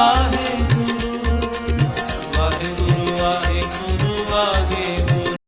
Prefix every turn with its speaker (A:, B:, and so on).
A: 사랑